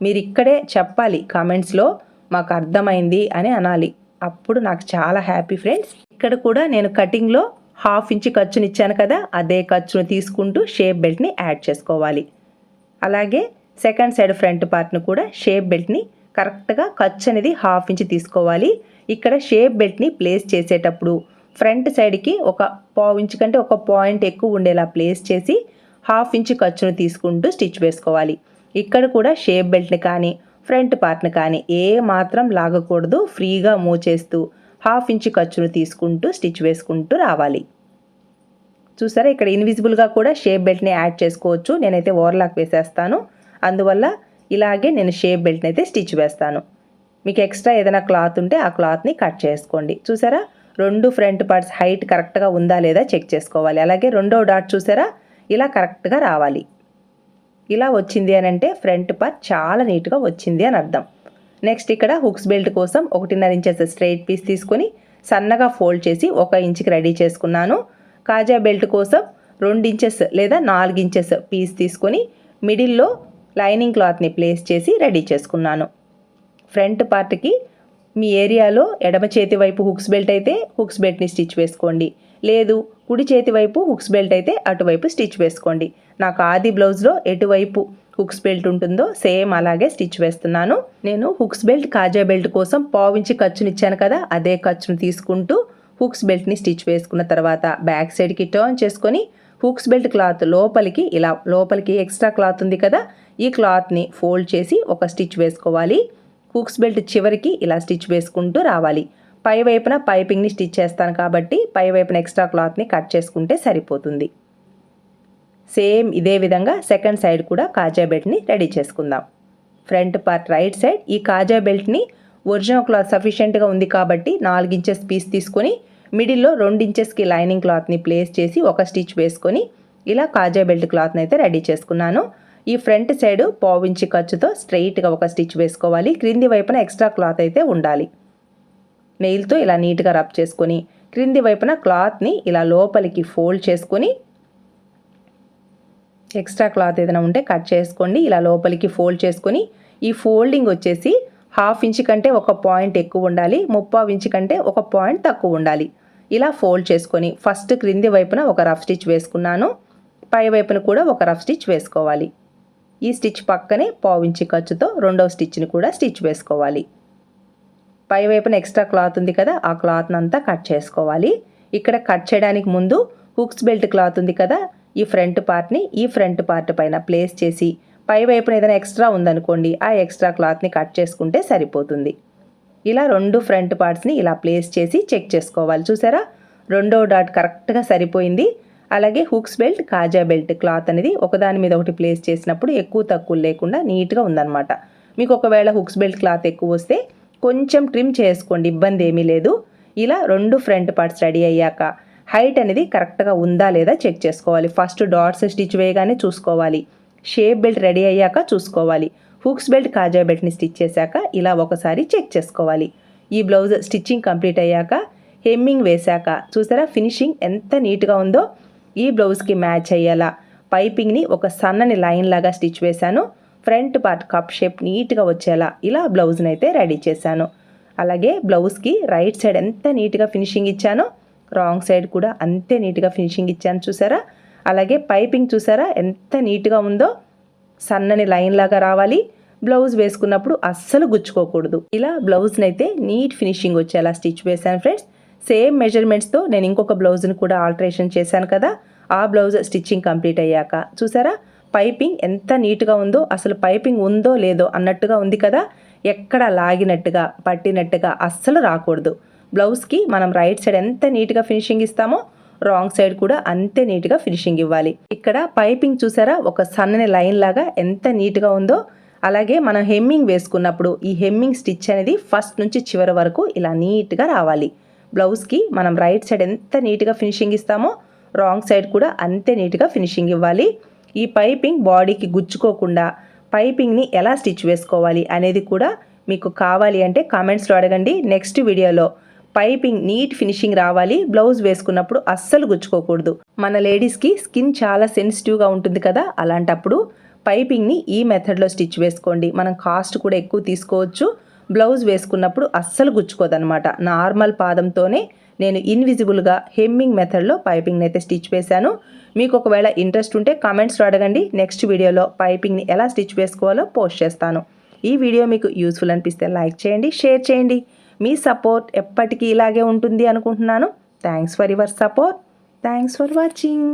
మీరు ఇక్కడే చెప్పాలి కామెంట్స్లో మాకు అర్థమైంది అని అనాలి. అప్పుడు నాకు చాలా హ్యాపీ ఫ్రెండ్స్. ఇక్కడ కూడా నేను కటింగ్లో హాఫ్ ఇంచ్ ఖర్చుని ఇచ్చాను కదా అదే ఖర్చును తీసుకుంటూ షేప్ బెల్ట్ని యాడ్ చేసుకోవాలి. అలాగే సెకండ్ సైడ్ ఫ్రంట్ పార్ట్ను కూడా షేప్ బెల్ట్ని కరెక్ట్గా ఖర్చు అనేది హాఫ్ ఇంచ్ తీసుకోవాలి. ఇక్కడ షేప్ బెల్ట్ని ప్లేస్ చేసేటప్పుడు ఫ్రంట్ సైడ్కి ఒక పావు ఇంచ్ కంటే ఒక పాయింట్ ఎక్కువ ఉండేలా ప్లేస్ చేసి హాఫ్ ఇంచ్ ఖర్చును తీసుకుంటూ స్టిచ్ వేసుకోవాలి. ఇక్కడ కూడా షేప్ బెల్ట్ని కానీ ఫ్రంట్ పార్ట్ని కానీ ఏ మాత్రం లాగకూడదు. ఫ్రీగా మూవ్ చేస్తూ హాఫ్ ఇంచ్ ఖర్చును తీసుకుంటూ స్టిచ్ వేసుకుంటూ రావాలి. చూసారా? ఇక్కడ ఇన్విజిబుల్గా కూడా షేప్ బెల్ట్ని యాడ్ చేసుకోవచ్చు. నేనైతే ఓవర్లాక్ వేసేస్తాను. అందువల్ల ఇలాగే నేను షేప్ బెల్ట్ని అయితే స్టిచ్ వేస్తాను. మీకు ఎక్స్ట్రా ఏదైనా క్లాత్ ఉంటే ఆ క్లాత్ని కట్ చేసుకోండి. చూసారా? రెండు ఫ్రంట్ పార్ట్స్ హైట్ కరెక్ట్గా ఉందా లేదా చెక్ చేసుకోవాలి. అలాగే రెండో డాట్ చూసారా? ఇలా కరెక్ట్గా రావాలి. ఇలా వచ్చింది అని అంటే ఫ్రంట్ పార్ట్ చాలా నీట్గా వచ్చింది అని అర్థం. నెక్స్ట్ ఇక్కడ హుక్స్ బెల్ట్ కోసం ఒకటిన్నర ఇంచెస్ స్ట్రైట్ పీస్ తీసుకొని సన్నగా ఫోల్డ్ చేసి ఒక ఇంచుకి రెడీ చేసుకున్నాను. కాజా బెల్ట్ కోసం రెండు ఇంచెస్ లేదా నాలుగు ఇంచెస్ పీస్ తీసుకొని మిడిల్లో లైనింగ్ క్లాత్ని ప్లేస్ చేసి రెడీ చేసుకున్నాను. ఫ్రంట్ పార్ట్కి మీ ఏరియాలో ఎడమ చేతి వైపు హుక్స్ బెల్ట్ అయితే హుక్స్ బెల్ట్ని స్టిచ్ వేసుకోండి. లేదు కుడి చేతి వైపు హుక్స్ బెల్ట్ అయితే అటువైపు స్టిచ్ వేసుకోండి. నాకు ఆది బ్లౌజ్లో ఎటువైపు హుక్స్ బెల్ట్ ఉంటుందో సేమ్ అలాగే స్టిచ్ వేస్తున్నాను. నేను హుక్స్ బెల్ట్ కాజా బెల్ట్ కోసం పావించి ఖర్చుని ఇచ్చాను కదా అదే ఖర్చును తీసుకుంటూ హుక్స్ బెల్ట్ని స్టిచ్ వేసుకున్న తర్వాత బ్యాక్ సైడ్కి టర్న్ చేసుకొని హుక్స్ బెల్ట్ క్లాత్ లోపలికి ఇలా లోపలికి ఎక్స్ట్రా క్లాత్ ఉంది కదా ఈ క్లాత్ని ఫోల్డ్ చేసి ఒక స్టిచ్ వేసుకోవాలి. హుక్స్ బెల్ట్ చివరికి ఇలా స్టిచ్ వేసుకుంటూ రావాలి. పై వైపున పైపింగ్ని స్టిచ్ చేస్తాను కాబట్టి పై వైపున ఎక్స్ట్రా క్లాత్ని కట్ చేసుకుంటే సరిపోతుంది. సేమ్ ఇదే విధంగా సెకండ్ సైడ్ కూడా కాజా బెల్ట్ని రెడీ చేసుకుందాం. ఫ్రంట్ పార్ట్ రైట్ సైడ్ ఈ కాజా బెల్ట్ని ఒరిజినల్ క్లాత్ సఫిషియెంట్గా ఉంది కాబట్టి నాలుగు ఇంచెస్ పీస్ తీసుకొని మిడిల్లో రెండు ఇంచెస్కి లైనింగ్ క్లాత్ని ప్లేస్ చేసి ఒక స్టిచ్ వేసుకొని ఇలా కాజా బెల్ట్ క్లాత్ని అయితే రెడీ చేసుకున్నాను. ఈ ఫ్రంట్ సైడ్ పావించి ఖర్చుతో స్ట్రైట్గా ఒక స్టిచ్ వేసుకోవాలి. క్రింది వైపున ఎక్స్ట్రా క్లాత్ అయితే ఉండాలి. నెయిల్తో ఇలా నీట్గా రబ్ చేసుకొని క్రింది వైపున క్లాత్ని ఇలా లోపలికి ఫోల్డ్ చేసుకొని ఎక్స్ట్రా క్లాత్ ఏదైనా ఉంటే కట్ చేసుకోండి. ఇలా లోపలికి ఫోల్డ్ చేసుకొని ఈ ఫోల్డింగ్ వచ్చేసి హాఫ్ ఇంచ్ కంటే ఒక పాయింట్ ఎక్కువ ఉండాలి. ముప్పావు ఇంచ్ కంటే ఒక పాయింట్ తక్కువ ఉండాలి. ఇలా ఫోల్డ్ చేసుకొని ఫస్ట్ క్రింది వైపున ఒక రఫ్ స్టిచ్ వేసుకున్నాను. పై వైపున కూడా ఒక రఫ్ స్టిచ్ వేసుకోవాలి. ఈ స్టిచ్ పక్కనే పావించి ఖర్చుతో రెండవ స్టిచ్ని కూడా స్టిచ్ వేసుకోవాలి. పై వైపున ఎక్స్ట్రా క్లాత్ ఉంది కదా ఆ క్లాత్ని అంతా కట్ చేసుకోవాలి. ఇక్కడ కట్ చేయడానికి ముందు హుక్స్ బెల్ట్ క్లాత్ ఉంది కదా ఈ ఫ్రంట్ పార్ట్ని ఈ ఫ్రంట్ పార్ట్ పైన ప్లేస్ చేసి పై వైపున ఏదైనా ఎక్స్ట్రా ఉందనుకోండి ఆ ఎక్స్ట్రా క్లాత్ని కట్ చేసుకుంటే సరిపోతుంది. ఇలా రెండు ఫ్రంట్ పార్ట్స్ని ఇలా ప్లేస్ చేసి చెక్ చేసుకోవాలి. చూసారా? రెండో డాట్ కరెక్ట్గా సరిపోయింది. అలాగే హుక్స్ బెల్ట్ కాజా బెల్ట్ క్లాత్ అనేది ఒకదాని మీద ఒకటి ప్లేస్ చేసినప్పుడు ఎక్కువ తక్కువ లేకుండా నీట్గా ఉందన్నమాట. మీకు ఒకవేళ హుక్స్ బెల్ట్ క్లాత్ ఎక్కువ వస్తే కొంచెం ట్రిమ్ చేసుకోండి ఇబ్బంది ఏమీ లేదు. ఇలా రెండు ఫ్రంట్ పార్ట్స్ రెడీ అయ్యాక హైట్ అనేది కరెక్ట్గా ఉందా లేదా చెక్ చేసుకోవాలి. ఫస్ట్ డాట్స్ స్టిచ్ వేయగానే చూసుకోవాలి. షేప్ బెల్ట్ రెడీ అయ్యాక చూసుకోవాలి. హుక్స్ బెల్ట్ కాజా బెల్ట్ని స్టిచ్ చేశాక ఇలా ఒకసారి చెక్ చేసుకోవాలి. ఈ బ్లౌజ్ స్టిచ్చింగ్ కంప్లీట్ అయ్యాక హెమ్మింగ్ వేశాక చూసారా ఫినిషింగ్ ఎంత నీట్గా ఉందో. ఈ బ్లౌజ్కి మ్యాచ్ అయ్యేలా పైపింగ్ని ఒక సన్నని లైన్ లాగా స్టిచ్ వేశాను. ఫ్రంట్ పార్ట్ కప్ షేప్ నీట్గా వచ్చేలా ఇలా బ్లౌజ్ని అయితే రెడీ చేశాను. అలాగే బ్లౌజ్కి రైట్ సైడ్ ఎంత నీట్గా ఫినిషింగ్ ఇచ్చానో రాంగ్ సైడ్ కూడా అంతే నీట్గా ఫినిషింగ్ ఇచ్చాను చూసారా? అలాగే పైపింగ్ చూసారా ఎంత నీట్గా ఉందో సన్నని లైన్ లాగా రావాలి. బ్లౌజ్ వేసుకున్నప్పుడు అస్సలు గుచ్చుకోకూడదు. ఇలా బ్లౌజ్ని అయితే నీట్ ఫినిషింగ్ వచ్చేలా స్టిచ్ వేశాను ఫ్రెండ్స్. సేమ్ మెజర్మెంట్స్తో నేను ఇంకొక బ్లౌజ్ని కూడా ఆల్టరేషన్ చేశాను కదా ఆ బ్లౌజ్ స్టిచ్చింగ్ కంప్లీట్ అయ్యాక. చూసారా? పైపింగ్ ఎంత నీట్గా ఉందో అసలు పైపింగ్ ఉందో లేదో అన్నట్టుగా ఉంది కదా ఎక్కడ లాగినట్టుగా పట్టినట్టుగా అస్సలు రాకూడదు. బ్లౌజ్కి మనం రైట్ సైడ్ ఎంత నీట్గా ఫినిషింగ్ ఇస్తామో రాంగ్ సైడ్ కూడా అంతే నీట్గా ఫినిషింగ్ ఇవ్వాలి. ఇక్కడ పైపింగ్ చూసారా? ఒక సన్నని లైన్ లాగా ఎంత నీట్గా ఉందో అలాగే మనం హెమ్మింగ్ వేసుకున్నప్పుడు ఈ హెమ్మింగ్ స్టిచ్ అనేది ఫస్ట్ నుంచి చివరి వరకు ఇలా నీట్గా రావాలి. బ్లౌజ్కి మనం రైట్ సైడ్ ఎంత నీట్గా ఫినిషింగ్ ఇస్తామో రాంగ్ సైడ్ కూడా అంతే నీట్గా ఫినిషింగ్ ఇవ్వాలి. ఈ పైపింగ్ బాడీకి గుచ్చుకోకుండా పైపింగ్ని ఎలా స్టిచ్ వేసుకోవాలి అనేది కూడా మీకు కావాలి అంటే కామెంట్స్లో అడగండి. నెక్స్ట్ వీడియోలో పైపింగ్ నీట్ ఫినిషింగ్ రావాలి బ్లౌజ్ వేసుకున్నప్పుడు అస్సలు గుచ్చుకోకూడదు. మన లేడీస్కి స్కిన్ చాలా సెన్సిటివ్గా ఉంటుంది కదా అలాంటప్పుడు పైపింగ్ని ఈ మెథడ్లో స్టిచ్ వేసుకోండి. మనం కాస్ట్ కూడా ఎక్కువ తీసుకోవచ్చు. బ్లౌజ్ వేసుకున్నప్పుడు అస్సలు గుచ్చుకోదనమాట నార్మల్ పాదంతోనే నేను ఇన్విజిబుల్గా హెమ్మింగ్ మెథడ్లో పైపింగ్ని అయితే స్టిచ్ వేశాను. మీకు ఒకవేళ ఇంట్రెస్ట్ ఉంటే కామెంట్స్లో అడగండి. నెక్స్ట్ వీడియోలో పైపింగ్ని ఎలా స్టిచ్ వేసుకోవాలో పోస్ట్ చేస్తాను. ఈ వీడియో మీకు యూస్ఫుల్ అనిపిస్తే లైక్ చేయండి షేర్ చేయండి. మీ సపోర్ట్ ఎప్పటికీ ఇలాగే ఉంటుంది అనుకుంటున్నాను. Thanks for your support. Thanks for watching.